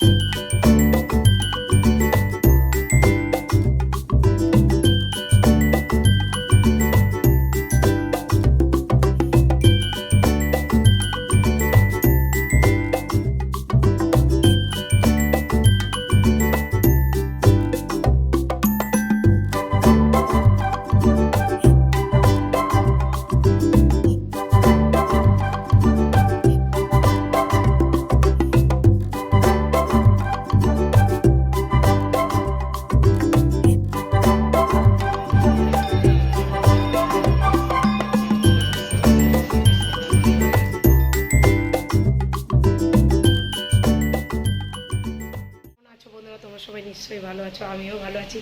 you নিশ্চয়ই ভালো আছো, আমিও ভালো আছি।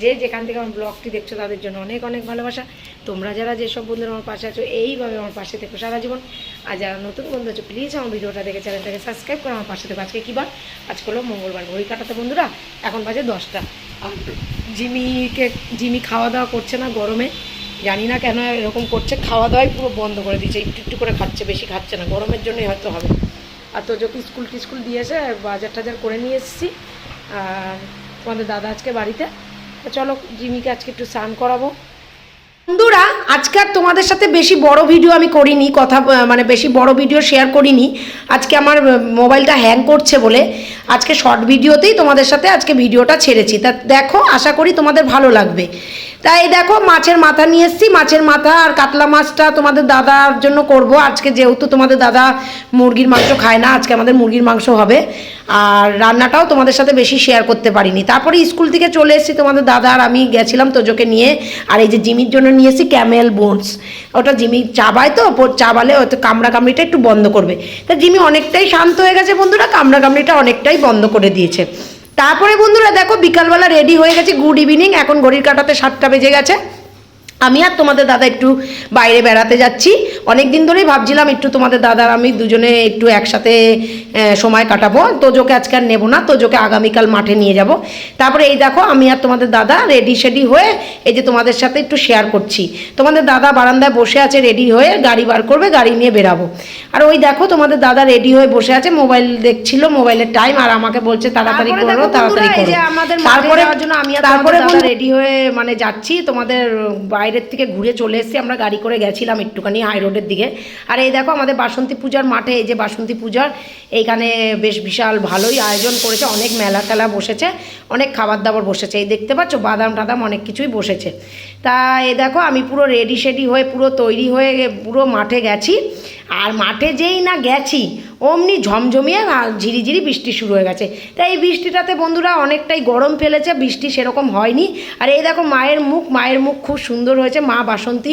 যে যেখান থেকে আমার ব্লগটি দেখছ তাদের জন্য অনেক অনেক ভালোবাসা। তোমরা যারা যেসব বন্ধুরা আমার পাশে আছো, এইভাবে আমার পাশে থেকো সারা জীবন। আর যারা নতুন বন্ধু আছো প্লিজ আমার ভিডিওটা দেখে চ্যানেলটাকে সাবস্ক্রাইব করে আমার পাশে থেকো। আজকে কী বার? আজকে হলো মঙ্গলবার, ঘড়ি কাটাতে বন্ধুরা, এখন বাজে দশটা। আর জিমিকে জিমি খাওয়া দাওয়া করছে না গরমে? জানি না কেন এরকম করছে, খাওয়া দাওয়াই পুরো বন্ধ করে দিয়েছে, একটু একটু করে খাচ্ছে, বেশি খাচ্ছে না, গরমের জন্যই হয়তো হবে। আর তো যখন স্কুল টিস্কুল দিয়েছে বাজার টাজার করে নিয়ে এসেছি। আর তোমাদের দাদা আজকে বাড়িতে। চলো জিমিকে আজকে একটু স্নান করাবো। বন্ধুরা, আজকে আর তোমাদের সাথে বেশি বড় ভিডিও আমি করিনি, কথা মানে বেশি বড় ভিডিও শেয়ার করিনি। আজকে আমার মোবাইলটা হ্যাং করছে বলে আজকে শর্ট ভিডিওতেই তোমাদের সাথে আজকে ভিডিওটা ছেড়েছি। তা দেখো, আশা করি তোমাদের ভালো লাগবে। তাই দেখো, মাছের মাথা নিয়ে এসেছি। মাছের মাথা আর কাতলা মাছটা তোমাদের দাদার জন্য করব। আজকে যেহেতু তোমাদের দাদা মুরগির মাংস খায় না, আজকে আমাদের মুরগির মাংস হবে। আর রান্নাটাও তোমাদের সাথে বেশি শেয়ার করতে পারিনি। তারপরে স্কুল থেকে চলে এসেছি তোমাদের দাদা আর আমি গেছিলাম তোজোকে নিয়ে। আর এই যে জিমির জন্য নিয়ে এসেছি ক্যামেল বোনস ওটা জিমি চাবায় তো চাবালে হয়তো কামড়া কামড়িটা একটু বন্ধ করবে। তা জিমি অনেকটাই শান্ত হয়ে গেছে বন্ধুরা, কামড়া কামড়িটা অনেকটাই বন্ধ করে দিয়েছে। তারপরে বন্ধুরা দেখো, বিকালবেলা রেডি হয়ে গেছে গুড ইভিনিং এখন ঘড়ির কাটাতে সাতটা বেজে গেছে। আমি আর তোমাদের দাদা একটু বাইরে বেড়াতে যাচ্ছি। অনেক দিন ধরেই ভাবছিলাম একটু তোমাদের দাদা আর আমি দুজনে একটু একসাথে সময় কাটাবো। তোজোকে আজকে আর নেব না তোজোকে আগামীকাল মাঠে নিয়ে যাব। তারপরে এই দেখো আমি আর তোমাদের দাদা রেডি শেডি হয়ে এই যে তোমাদের সাথে একটু শেয়ার করছি। তোমাদের দাদা বারান্দায় বসে আছে রেডি হয়ে গাড়ি বার করবে গাড়ি নিয়ে বেরাবো। আর ওই দেখো তোমাদের দাদা রেডি হয়ে বসে আছে মোবাইল দেখছিল মোবাইলের টাইম আর আমাকে বলছে তাড়াতাড়ি করো তাড়াতাড়ি করো। তারপরে আমি তারপরে রেডি হয়ে মানে যাচ্ছি তোমাদের বাইরের থেকে ঘুরে চলে এসেছি আমরা গাড়ি করে গেছিলাম একটুখানি হাই রোডের দিকে। আর এই দেখো আমাদের বাসন্তী পূজার মাঠে, এই যে বাসন্তী পূজার, এইখানে বেশ বিশাল ভালোই আয়োজন করেছে। অনেক মেলা টেলা বসেছে, অনেক খাবার দাবার বসেছে। এই দেখতে পাচ্ছ, বাদাম টাদাম অনেক কিছুই বসেছে। তা এই দেখো, আমি পুরো রেডি শেডি হয়ে, পুরো তৈরি হয়ে, পুরো মাঠে গেছি। আর মাঠে যেই না গেছি, অমনি ঝমঝমিয়ে ঝিরিঝিরি বৃষ্টি শুরু হয়ে গেছে। তাই এই বৃষ্টিটাতে বন্ধুরা অনেকটাই গরম ফেলেছে, বৃষ্টি সেরকম হয়নি। আর এই দেখো মায়ের মুখ মায়ের মুখ খুব সুন্দর হয়েছে, মা বাসন্তী,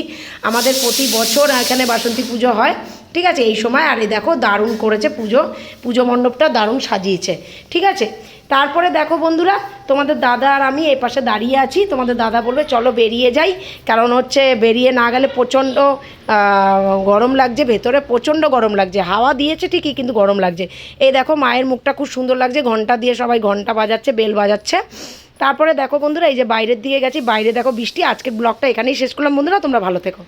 আমাদের প্রতি বছর এখানে বাসন্তী পুজো হয়। ঠিক আছে? এই সময় আর এই দেখো দারুণ করেছে পুজো। পুজো মণ্ডপটা দারুণ সাজিয়েছে। ঠিক আছে? তারপরে দেখো বন্ধুরা, তোমাদের দাদা আর আমি এই পাশে দাঁড়িয়ে আছি। তোমাদের দাদা বলবে, চলো বেরিয়ে যাই। কারণ হচ্ছে বেরিয়ে না গেলে প্রচণ্ড গরম লাগছে, ভেতরে প্রচণ্ড গরম লাগছে। হাওয়া দিয়েছে ঠিকই, কিন্তু গরম লাগছে। এই দেখো মায়ের মুখটা খুব সুন্দর লাগছে, ঘণ্টা দিয়ে সবাই ঘণ্টা বাজাচ্ছে, বেল বাজাচ্ছে। তারপরে দেখো বন্ধুরা, এই যে বাইরের দিকে গেছি, বাইরে দেখো বৃষ্টি। আজকের ব্লগটা এখানেই শেষ করলাম। বন্ধুরা, তোমরা ভালো থেকো।